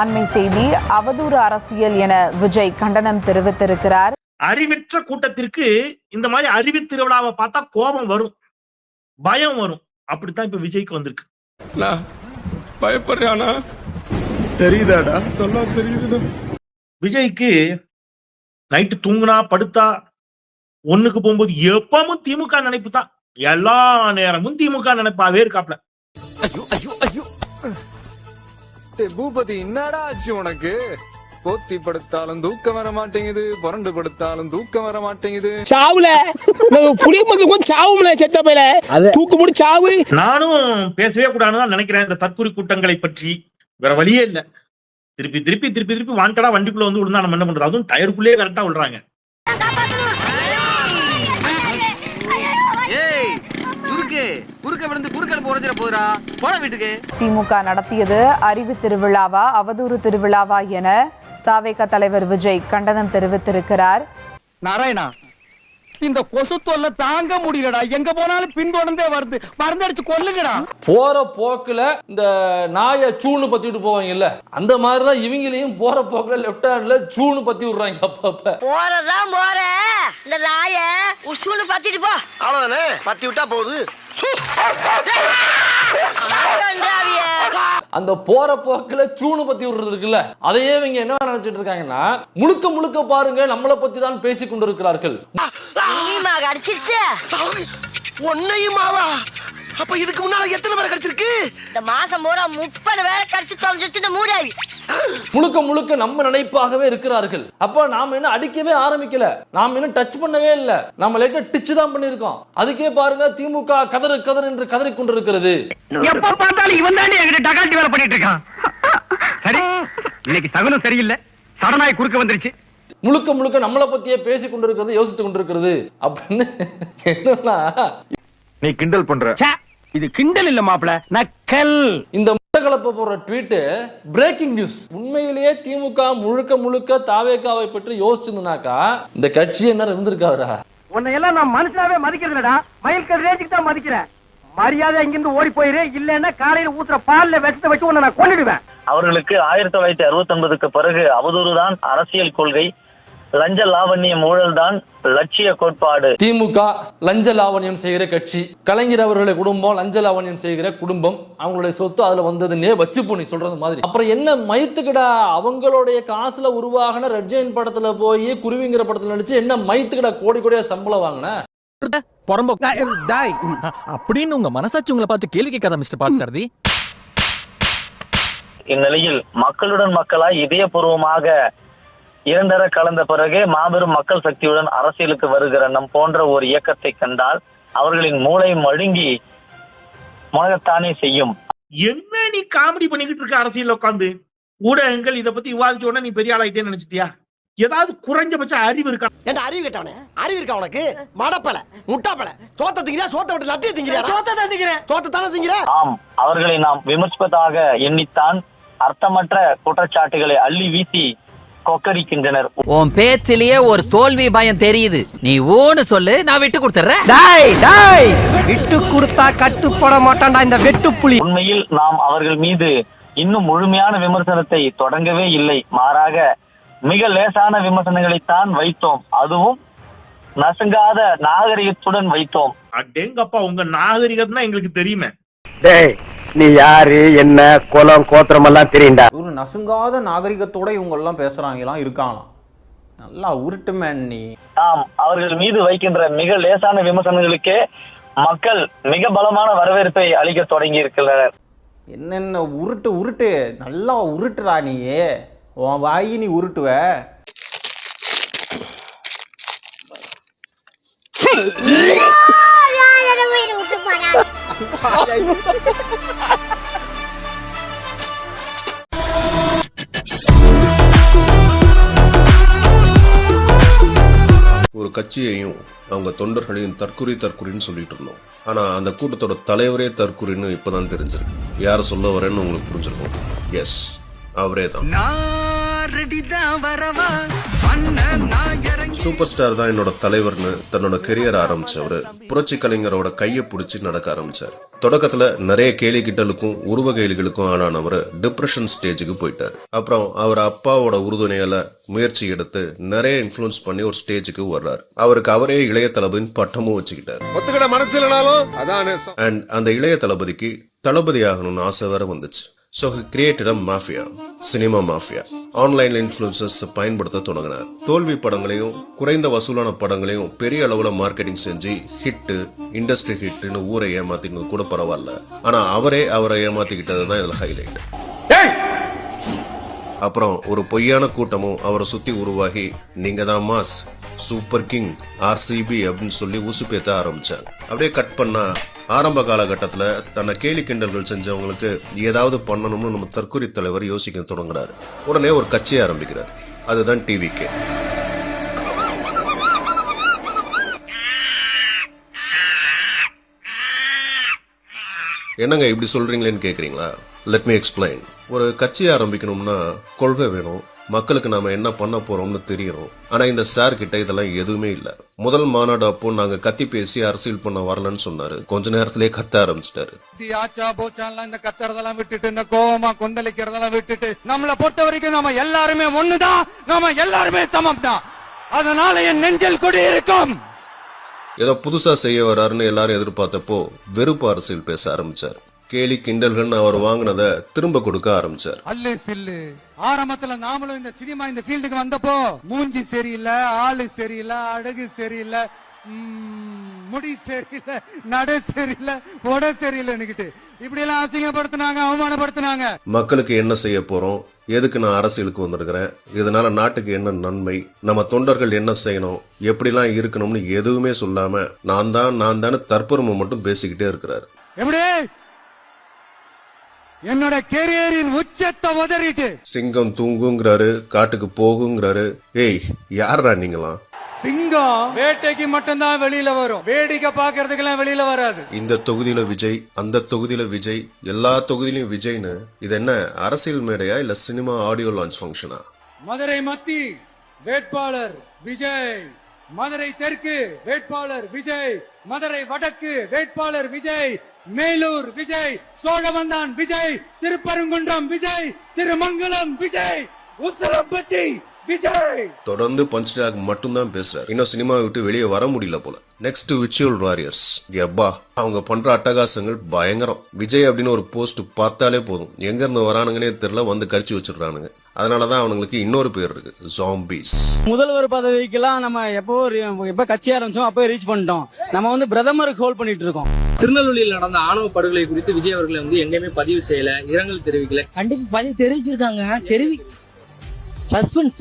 அண்மை செய்தி அவதூறு அரசியல் என விஜய் கண்டனம் தெரிவித்திருக்கிறார். அறிவற்ற கூட்டத்திற்கு இந்த மாதிரி அறிவு திருவிழாவை பார்த்தா கோபம் வரும் பயம் வரும். அப்படித்தான் இப்ப விஜய்க்கு வந்திருக்கு. பயப்படுறானா தெரியுதாடா? நல்லா தெரியுதுடா. விஜய்க்கு நைட்டு தூங்குனா படுத்தா ஒண்ணுக்கு போகும்போது எப்பவும் திமுக நினைப்பு தான் எல்லா நேரமும் திமுக நினைப்பாவே இருக்காப்ல பூபதி என்னடா ஆச்சு உனக்கு? போத்தி படுத்தாலும் தூக்கம் வர மாட்டேங்குது புரண்டு படுத்தாலும் தூக்கம் வர மாட்டேங்குது. சாவுல? புளிய மக்களுக்கும் சாவும்ல செத்த பையில தூக்கு முடி சாவு. நானும் பேசவே கூடாதுன்னு தான் நினைக்கிறேன் இந்த தற்கொலை கூட்டங்களை பற்றி. வேற வழியே இல்ல. திருப்பி திருப்பி திருப்பி திருப்பி வாண்டடா வண்டிக்குள்ள வந்து விழுந்தா நம்ம என்ன பண்றது? அதுவும் டயருக்குள்ளேயே கரெக்டா விழுறாங்க. குறுக்க விழுந்து குறுக்கல் போறதுல போதுடா. போட வீட்டுக்கு. திமுக நடத்தியது அறிவு திருவிழாவா அவதூறு திருவிழாவா என தாவேக தலைவர் விஜய் கண்டனம் தெரிவித்திருக்கிறார். நாராயணா இந்த கொசு தொல்லை தாங்க முடியலடா. எங்க போனாலும் பின்தொடர்ந்தே வருது. மருந்தடிச்சு கொல்லுங்கடா. போற போக்குல இந்த நாயை சூனு பத்திட்டு போவாங்கல்ல அந்த மாதிரி தான் இவங்களையும் போற போக்குல லெஃப்ட் ஹேண்ட்ல சூனு பத்தி விடுறாங்க அப்பப்ப. போறதான் போற. இந்த நாய உசுன்னு பத்திட்டு போ. அவ்வளவுதானே? பத்தி விட்டா போகுது. அந்த போற போக்குல சூனு பத்தி விடுறது இருக்குல்ல அதையே இவங்க என்ன நினைச்சிட்டு இருக்காங்கன்னா முழுக்க முழுக்க பாருங்க நம்மளை பத்தி தான் பேசிக் கொண்டிருக்கிறார்கள். இனிமா கடிச்சிருச்சு ஒன்னையும் மாவா. அப்ப இதுக்கு முன்னால எத்தனை பேர் கிடைச்சிருக்கு? இந்த மாசம் பூரா முப்பது பேரை கடிச்சு தொலைஞ்சிச்சு இந்த மூடாவி முழுக்க முழுக்க நம்ம நினைப்பாகவே இருக்கிறார்கள். அப்ப நாம என்ன அடிக்கவே ஆரம்பிக்கல. நாம இன்னும் டச் பண்ணவே இல்லை. நம்ம லைட்டா டிச் தான் பண்ணிருக்கோம் அதுக்கே பாருங்க திமுக கதறு கதறு என்று கதறி கொண்டிருக்கிறது. எப்ப பார்த்தாலும் இவன் தாண்டி என்கிட்ட டகாட்டி வேலை பண்ணிட்டு இருக்கான். சரி இன்னைக்கு சகுனம் சரியில்லை. சடனாய் குறுக்க வந்துருச்சு. முழுக்க முழுக்க நம்மளை பத்தியே பேசி கொண்டிருக்கிறது யோசித்து கொண்டிருக்கிறது. அப்படின்னு என்னன்னா நீ கிண்டல் பண்ற. இது கிண்டல் இல்ல மாப்பிள நக்கல். இந்த முட்டகலப்ப போடுற ட்வீட்டு பிரேக்கிங் நியூஸ் உண்மையிலேயே திமுக முழுக்க முழுக்க தாவேக்காவை பற்றி யோசிச்சிருந்தாக்கா இந்த கட்சி என்ன இருந்திருக்காரா உன்னை எல்லாம் நான் மனுஷனாவே மதிக்கிறதுலடா மயில்கல் ரேஞ்சுக்கு தான் மதிக்கிறேன். மரியாதை இங்கிருந்து ஓடி போயிரு இல்லன்னா காலையில ஊத்துற பால்ல விஷத்தை வச்சு உன்னை நான் கொன்னுடுவேன். அவர்களுக்கு ஆயிரத்தி தொள்ளாயிரத்தி அறுபத்தி ஒன்பதுக்கு பிறகு அவதூறுதான் அரசியல் கொள்கை. லஞ்ச லாவண்யம் ஊழல்தான் லட்சிய கோட்பாடு. திமுக லஞ்ச லாவண்யம் செய்கிற கட்சி கலைஞர் அவர்களுடைய குடும்பம் லஞ்ச லாவண்யம் செய்கிற குடும்பம் அவங்களுடைய சொத்து அதுல வந்ததுன்னே வச்சு நீ சொல்றது மாதிரி. அப்புறம் என்ன மைத்துக்கடா அவங்களுடைய காசுல உருவாகின ரெட் ஜெயின் படத்துல போய் குருவிங்கிற படத்துல நடிச்சு என்ன மைத்துக்கடா கோடி கோடியா சம்பளம் வாங்கின? அப்படின்னு உங்க மனசாட்சி உங்களை பார்த்து கேள்வி கேட்காத மிஸ்டர் பார்த்தசாரதி இந்நிலையில் மக்களுடன் மக்களாய் இதயபூர்வமாக இரண்டர கலந்த பிறகு மாபெரும் மக்கள் சக்தியுடன் அரசியலுக்கு வருகிற நம் போன்ற ஒரு இயக்கத்தை கண்டால் அவர்களின் மூளை மழுங்கி முழங்கத்தானே செய்யும். என்ன நீ காமெடி பண்ணிக்கிட்டு இருக்க அரசியல் உட்காந்து ஊடகங்கள் இத பத்தி விவாதிச்ச உடனே நீ பெரிய ஆளாயிட்டேன்னு நினைச்சிட்டியா? ஏதாவது குறைஞ்சபட்ச அறிவு இருக்கா? ஏன்டா அறிவு கேட்டவனே? அறிவு இருக்கா உனக்கு? மடப்பல முட்டாப்பல. சோத்த திங்கிறியா? சோத்த விட்டு லட்டிய திங்கிறியா? சோத்த தான் திங்கிறேன் சோத்த தானே திங்கிற? ஆம் அவர்களை நாம் விமர்சிப்பதாக எண்ணித்தான் அர்த்தமற்ற குற்றச்சாட்டுகளை அள்ளி வீசி கொக்கரிக்கின்றனர். உன் பேச்சிலேயே ஒரு தோல்வி பயம் தெரியுது. நீ ஓன்னு சொல்லு நான் விட்டு கொடுத்துறேன் டாய் டாய்! விட்டு கொடுத்தா கட்டுப்பட மாட்டான்டா இந்த வெட்டுப்புலி. உண்மையில் நாம் அவர்கள் மீது இன்னும் முழுமையான விமர்சனத்தை தொடங்கவே இல்லை. மாறாக மிக லேசான விமர்சனங்களைத்தான் வைத்தோம். அதுவும் நசுங்காத நாகரிகத்துடன் வைத்தோம். அடேங்கப்பா உங்க நாகரிகம் தான் எங்களுக்கு தெரியுமே. டேய் நீ யாரு என்ன குலம் கோத்திரம் எல்லாம் தெரியும்டா ஒரு நசுங்காத நாகரிகத்தோட இவங்க எல்லாம் பேசுறாங்களாம் இருக்காங்களாம். நல்லா உருட்டு மேன் நீ ஆம் அவர்கள் மீது வைக்கின்ற மிக லேசான விமர்சனங்களுக்கே மக்கள் மிக பலமான வரவேற்பை அளிக்க தொடங்கி இருக்கிறனர் என்னென்ன உருட்டு உருட்டு. நல்லா உருட்டுறா நீ உன் வாயி நீ உருட்டுவ. போனா ஒரு கட்சியையும் அவங்க தொண்டர்களையும் தற்குறி தற்குறின்னு சொல்லிட்டு இருந்தோம். ஆனா அந்த கூட்டத்தோட தலைவரே தற்குறின்னு இப்பதான் தெரிஞ்சிருக்கு. யார சொல்ல வரேன்னு உங்களுக்கு புரிஞ்சிருக்கும்? எஸ் அவரே தான். ரெடி தான் வரவா சூப்பர் ஸ்டார் தான் என்னோட தலைவர்னு தன்னோட கெரியர் ஆரம்பிச்சவரு. புரட்சி கலைஞரோட கையை பிடிச்சி நடக்க ஆரம்பிச்சார். தொடக்கத்துல நிறைய கேலி கிட்டலுக்கும் உருவ கேலிகளுக்கும் ஆனானவர் டிப்ரெஷன் ஸ்டேஜுக்கு போயிட்டார். அப்புறம் அவர் அப்பாவோட உறுதுணையால முயற்சி எடுத்து நிறைய இன்ஃப்ளூயன்ஸ் பண்ணி ஒரு ஸ்டேஜுக்கு வர்றார் அவருக்கு அவரே இளைய தளபதியின் பட்டமும் வச்சுக்கிட்டார். அண்ட் அந்த இளைய தளபதிக்கு தளபதி ஆகணும்னு ஆசை வேற வந்துச்சு. So created a mafia cinema mafia online influences பயன்படுத்த தொடங்கினார். தோல்வி படங்களையும் குறைந்த வசூலான படங்களையும் பெரிய அளவுல மார்க்கெட்டிங் செஞ்சு ஹிட்டு இண்டஸ்ட்ரி ஹிட்னு ஊரை ஏமாத்தினது கூட பரவாயில்ல. ஆனா அவரே அவரை ஏமாத்திக்கிட்டது தான் இதுல ஹைலைட் அப்புறம் ஒரு பொய்யான கூட்டமும் அவரை சுத்தி உருவாகி நீங்க தான் மாஸ் சூப்பர் கிங் ஆர்சிபி அப்படின்னு சொல்லி உசுப்பேத்த ஆரம்பிச்சாங்க அப்படியே கட் பண்ணா ஆரம்ப காலகட்டத்தில் தன்னை கேலி கிண்டல்கள் செஞ்சவங்களுக்கு ஏதாவது பண்ணணும்னு நம்ம தற்கொலை தலைவர் யோசிக்க தொடங்குறாரு. உடனே ஒரு கட்சியை ஆரம்பிக்கிறார். அதுதான் டிவிகே என்னங்க இப்படி சொல்றீங்களேன்னு கேட்குறீங்களா லெட் மீ எக்ஸ்பிளைன் ஒரு கட்சி ஆரம்பிக்கணும்னா கொள்கை வேணும் மக்களுக்கு நாம என்ன பண்ண போறோம்னு தெரியணும் ஆனா இந்த சார் கிட்ட இதெல்லாம் எதுவுமே இல்ல. முதல் மாநாடு அப்போ நாங்க கத்தி பேசி அரசியல் பண்ண வரலன்னு சொன்னாரு. கொஞ்ச நேரத்திலே கத்த ஆரம்பிச்சிட்டாரு. ஆச்சா போச்சான்லாம் இந்த கத்துறதெல்லாம் விட்டுட்டு இந்த கோவமா கொந்தளிக்கிறதெல்லாம் விட்டுட்டு நம்மளை பொறுத்த வரைக்கும் நாம எல்லாருமே ஒண்ணுதான் நாம எல்லாருமே சமம் தான் அதனால என் நெஞ்சில் கொடி இருக்கும். ஏதோ புதுசா செய்ய வராருன்னு எல்லாரும் எதிர்பார்த்தப்போ வெறுப்பு அரசியல் பேச ஆரம்பிச்சார். கேலி கிண்டல்கள்னு அவர் வாங்கினதை திரும்ப கொடுக்க ஆரம்பிச்சார். அல்லு சில்லு. ஆரம்பத்துல நாமளும் இந்த சினிமா இந்த ஃபீல்டுக்கு வந்தப்போ மூஞ்சி சரியில்லை ஆளு சரியில்லை அழகு சரியில்லை முடி சரியில்லை நட சரியில்லை உட சரியில்லைன்னுகிட்டு இப்படி எல்லாம் அசிங்கப்படுத்தினாங்க அவமானப்படுத்தினாங்க. மக்களுக்கு என்ன செய்ய போறோம்? எதுக்கு நான் அரசியலுக்கு வந்திருக்கிறேன்? இதனால நாட்டுக்கு என்ன நன்மை? நம்ம தொண்டர்கள் என்ன செய்யணும்? எப்படிலாம் இருக்கணும்னு எதுவுமே சொல்லாம நான் தான் நான் தானே தற்பெருமை மட்டும் பேசிக்கிட்டே இருக்கிறாரு. எப்படி? என்னோட கெரியரின் உச்சத்தை உதறிட்டு. சிங்கம் தூங்குங்கிறாரு காட்டுக்கு போகுங்கிறாரு. ஏய் யாரா நீங்களாம்? சிங்கம் வேட்டைக்கு மட்டும்தான் வெளியில வரும். வேடிக்கை பாக்குறதுக்கெல்லாம் வெளியில வராது. இந்த தொகுதியில விஜய் அந்த தொகுதியில விஜய் எல்லா தொகுதியிலும் விஜய்னு இது என்ன அரசியல் மேடையா இல்ல சினிமா ஆடியோ லான்ச் ஃபங்க்ஷனா? மதுரை மத்தி வேட்பாளர் விஜய். மதுரை தெற்கு வேட்பாளர் விஜய் மதுரை வடக்கு வேட்பாளர் விஜய் மேலூர் விஜய் சோழவந்தான் விஜய் திருப்பரங்குன்றம் விஜய் திருமங்கலம் விஜய் உசலப்பட்டி விஜய். தொடர்ந்து பஞ்ச் டாக் மட்டும்தான் பேசுறாரு. இன்னும் சினிமா விட்டு வெளியே வர முடியல போல. நெக்ஸ்ட் விச்சுவல் வாரியர்ஸ் எப்பா அவங்க பண்ற அட்டகாசங்கள் பயங்கரம். விஜய் அப்படின்னு ஒரு போஸ்ட் பார்த்தாலே போதும். எங்க இருந்து வரானுங்கன்னே தெரியல வந்து கடிச்சு வச்சிடுறானுங்க. அதனாலதான் அவனுங்களுக்கு இன்னொரு பேர் இருக்கு ஜாம்பீஸ் முதல்வர் பதவிக்கெல்லாம் நம்ம எப்போ எப்ப கட்சி ஆரம்பிச்சோம் அப்போ ரீச் பண்ணிட்டோம். நம்ம வந்து பிரதமருக்கு ஹோல்ட் பண்ணிட்டு இருக்கோம். திருநெல்வேலியில் நடந்த ஆணவ படுகொலை குறித்து விஜய் அவர்களை வந்து எங்கேயுமே பதிவு செய்யல இரங்கல் தெரிவிக்கல. கண்டிப்பா பதிவு தெரிவிச்சிருக்காங்க. தெரிவி சஸ்பென்ஸ்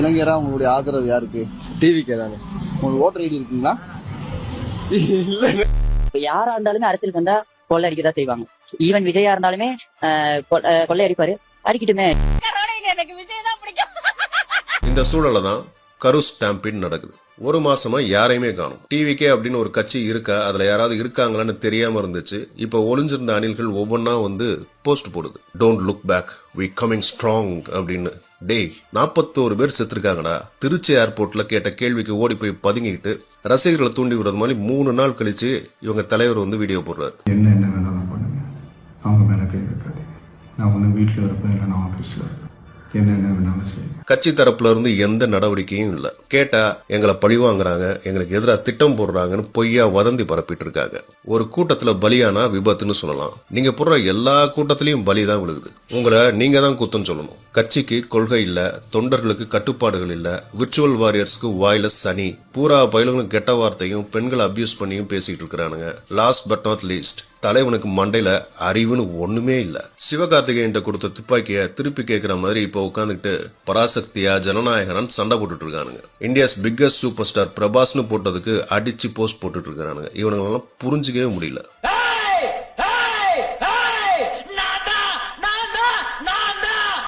இளைஞரா உங்களுடைய ஆதரவு யாருக்கு? டிவிக்கு தானே. உங்களுக்கு ஓட்டர் ஐடி இருக்குங்களா? யாரா இருந்தாலுமே அரசியலுக்கு வந்தா கொள்ளை அடிக்கதான் செய்வாங்க. ஈவன் விஜயா இருந்தாலுமே கொள்ளை அடிப்பாரு. அடிக்கட்டுமே. இந்த சூழலை தான் கரு ஸ்டாம்பின் நடக்குது. ஒரு மாசமா யாரையுமே காணும். டிவிக்கே அப்படின்னு ஒரு கட்சி இருக்கா? அதுல யாராவது இருக்காங்களான்னு தெரியாம இருந்துச்சு. இப்ப ஒளிஞ்சிருந்த அணில்கள் ஒவ்வொன்றா வந்து போஸ்ட் போடுது. Don't look back we coming strong அப்படின்னு. டேய் நாற்பத்தோரு பேர் செத்துருக்காங்கடா. திருச்சி ஏர்போர்ட்ல கேட்ட கேள்விக்கு ஓடி போய் பதுங்கிட்டு ரசிகர்களை தூண்டி விடுறது மாதிரி மூணு நாள் கழிச்சு இவங்க தலைவர் வந்து வீடியோ போடுறாரு. என்ன என்ன வேணாலும் பண்ணுங்க. அவங்க மேல கை வைக்காதீங்க. நான் ஒன்று வீட்டில் இருப்பேன் இல்லை நான் ஆஃபீஸில் இருப்பேன். வேணாலும் கட்சி தரப்புல இருந்து எந்த நடவடிக்கையும் இல்ல. கேட்டா எங்களை பழி வாங்குறாங்க எங்களுக்கு எதிராக திட்டம் போடுறாங்கன்னு பொய்யா வதந்தி பரப்பிட்டு இருக்காங்க ஒரு கூட்டத்துல பலியானா விபத்துன்னு சொல்லலாம். நீங்க போடுற எல்லா கூட்டத்திலையும் பலி தான் விழுகுது. உங்களை நீங்க தான் குத்தம் சொல்லணும். கட்சிக்கு கொள்கை இல்லை தொண்டர்களுக்கு கட்டுப்பாடுகள் இல்லை விர்ச்சுவல் வாரியர்ஸ்க்கு வாயில சனி பூரா பயலுங்களும் கெட்ட வார்த்தையும் பெண்களை அபியூஸ் பண்ணியும் பேசிட்டு இருக்கிறானுங்க. லாஸ்ட் பட் நாட் லீஸ்ட் தலைவனுக்கு மண்டையில அறிவுன்னு ஒண்ணுமே இல்ல. சிவகார்த்திகேயன் கொடுத்த துப்பாக்கிய திருப்பி கேட்கிற மாதிரி இப்போ உட்காந்துக்கிட்டு பராசக்தியா ஜனநாயகனான்னு சண்டை போட்டுட்டு இருக்கானுங்க. இந்தியாஸ் பிக்கஸ்ட் சூப்பர் ஸ்டார் பிரபாஸ்னு போட்டதுக்கு அடிச்சு போஸ்ட் போட்டுட்டு இருக்கிறானுங்க. இவனுங்களெல்லாம் புரிஞ்சுக்கவே முடியல.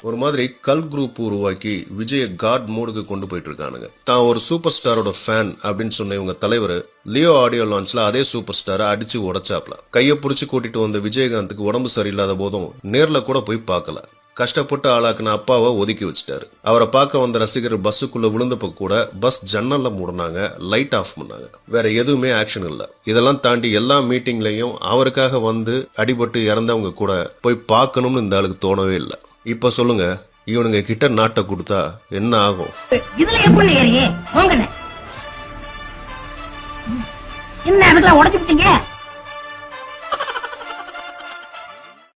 ஒரு மாதிரி கல் குரூப் உருவாக்கி விஜய காட் மோடுக்கு கொண்டு போயிட்டு இருக்கானுங்க தான் ஒரு சூப்பர் ஸ்டாரோட ஃபேன் அப்படின்னு சொன்ன இவங்க தலைவர் லியோ ஆடியோ லான்ச்ல அதே சூப்பர் ஸ்டாரை அடிச்சு உடச்சாப்ல. கையை பிடிச்சி கூட்டிட்டு வந்த விஜயகாந்துக்கு உடம்பு சரியில்லாத போதும் நேர்ல கூட போய் பார்க்கல. கஷ்டப்பட்டு ஆளாக்குன அப்பாவை ஒதுக்கி வச்சுட்டாரு. அவரை பார்க்க வந்த ரசிகர் பஸ்ஸுக்குள்ள விழுந்தப்ப கூட பஸ் ஜன்னல்ல மூடினாங்க லைட் ஆஃப் பண்ணாங்க. வேற எதுவுமே ஆக்ஷன் இல்லை. இதெல்லாம் தாண்டி எல்லா மீட்டிங்லையும் அவருக்காக வந்து அடிபட்டு இறந்தவங்க கூட போய் பார்க்கணும்னு இந்த ஆளுக்கு தோணவே இல்லை. இப்ப சொல்லுங்க இவனுங்க கிட்ட நாட்டை கொடுத்தா என்ன ஆகும்?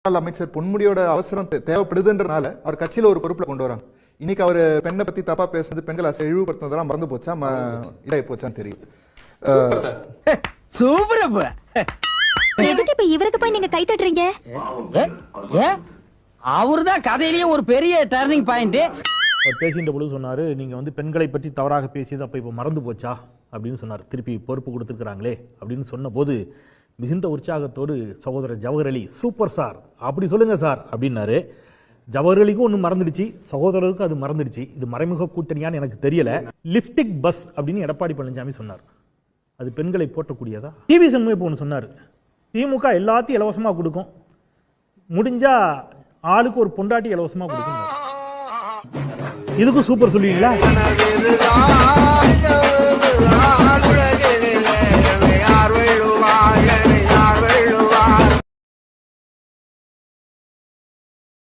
அமைச்சர் பொன்முடியோட அவசரம் தேவைப்படுதுன்றனால அவர் கட்சியில ஒரு பொறுப்புல கொண்டு வராங்க. இன்னைக்கு அவர் பெண்ணை பத்தி தப்பா பேசுனது பெண்களை இழிவுபடுத்தினதெல்லாம் மறந்து போச்சா? இதாகி போச்சான்னு தெரியும் சூப்பர் எதுக்கு இப்ப இவருக்கு போய் நீங்க கை தட்டுறீங்க? அவர்தான் கதையிலேயே ஒரு பெரிய டர்னிங் பாயிண்ட் அவர் பொழுது சொன்னார் நீங்கள் வந்து பெண்களை பற்றி தவறாக பேசியது அப்போ இப்போ மறந்து போச்சா? அப்படின்னு சொன்னார். திருப்பி பொறுப்பு கொடுத்துருக்குறாங்களே அப்படின்னு சொன்னபோது மிகுந்த உற்சாகத்தோடு சகோதரர் ஜவஹர் அலி சூப்பர் சார் அப்படி சொல்லுங்கள் சார் அப்படின்னாரு. ஜவஹர் அலிக்கும் ஒன்று மறந்துடுச்சு சகோதரருக்கும் அது மறந்துடுச்சு. இது மறைமுக கூட்டணியான்னு எனக்கு தெரியல. லிப்டிக் பஸ் அப்படின்னு எடப்பாடி பழனிசாமி சொன்னார். அது பெண்களை போற்றக்கூடியதா? டிவி சண்முகம் இப்போ ஒன்று சொன்னார். திமுக எல்லாத்தையும் இலவசமாக கொடுக்கும். முடிஞ்சால் ஆளுக்கு ஒரு பொண்டாட்டி இலவசமாக கொடுக்குங்க இதுக்கும் சூப்பர் சொல்லுவீங்களா